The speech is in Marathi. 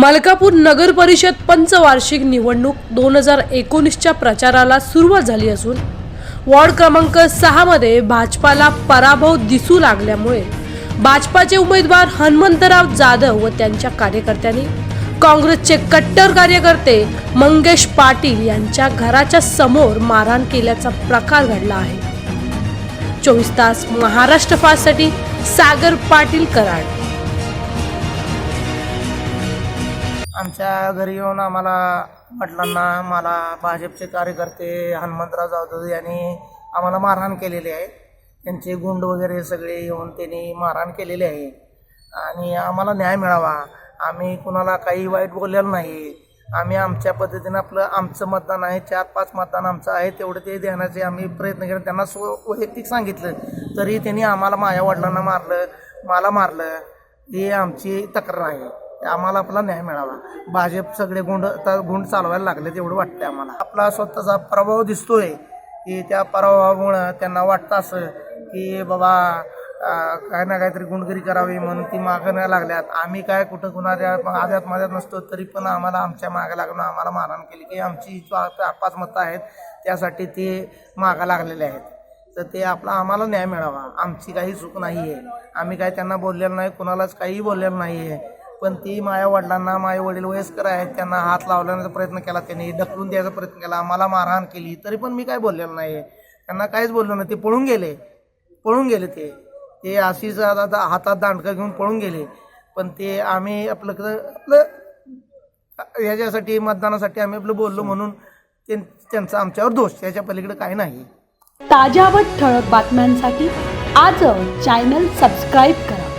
मलकापूर नगर परिषद पंचवार्षिक निवडणूक दोन हजार एकोणीसच्या प्रचाराला सुरुवात झाली असून वॉर्ड क्रमांक सहामध्ये भाजपाला पराभव दिसू लागल्यामुळे भाजपाचे उमेदवार हनुमंतराव जाधव व त्यांच्या कार्यकर्त्यांनी काँग्रेसचे कट्टर कार्यकर्ते मंगेश पाटील यांच्या घराच्या समोर मारहाण केल्याचा प्रकार घडला आहे. चोवीस तास महाराष्ट्र फास्टसाठी सागर पाटील कराड. आमच्या घरी येऊन आम्हाला वडिलांना मला भाजपचे कार्यकर्ते हनुमंतराव जाधव यांनी आम्हाला मारहाण केलेली आहे. त्यांचे गुंड वगैरे सगळे येऊन त्यांनी मारहाण केलेली आहे. आणि आम्हाला न्याय मिळावा. आम्ही कुणाला काही वाईट बोललेलं नाही. आम्ही आमच्या पद्धतीनं आपलं आमचं मतदान आहे चार पाच मतदान आमचं आहे तेवढं ते देण्याचे आम्ही प्रयत्न केले. त्यांना स्व वैयक्तिक सांगितलं. तरी त्यांनी आम्हाला माझ्या वडिलांना मारलं मला मारलं. ही आमची तक्रार आहे. आम्हाला आपला न्याय मिळावा. भाजप सगळे गुंड गुंड चालवायला लागले तेवढं वाटतंय आम्हाला. आपला स्वतःचा प्रभाव दिसतोय की त्या प्रभावामुळं त्यांना वाटतं असं की बाबा काय ना काहीतरी गुंडगिरी करावी म्हणून ती मागं नाही लागल्यात. आम्ही काय कुठं कुणाच्या आद्यात माझ्यात नसतो तरी पण आम्हाला आमच्या मागं लागून आम्हाला मारहाण केली. की आमची चार पाच मतं आहेत त्यासाठी ते मागं लागलेले आहेत. तर ते आपला आम्हाला न्याय मिळावा. आमची काही चूक नाही आहे आम्ही काय त्यांना बोललेलं नाही कुणालाच काहीही बोललेलं नाही आहे पण ती माझ्या वडिलांना माझे वडील वयस्कर आहेत त्यांना हात लावण्याचा प्रयत्न केला त्यांनी ढकलून द्यायचा प्रयत्न केला मला मारहाण केली. तरी पण मी काय बोललेलं नाही आहे त्यांना काहीच बोललो नाही. ते पळून गेले. पळून गेले ते. ते अशीच आता हातात दांडकं घेऊन पळून गेले. पण ते आम्ही आपलं आपलं ह्याच्यासाठी मतदानासाठी आम्ही आपलं बोललो म्हणून त्यांचा आमच्यावर दोष. याच्या पलीकडे काही नाही. ताज्या व ठळक बातम्यांसाठी आज चॅनल सबस्क्राईब करा.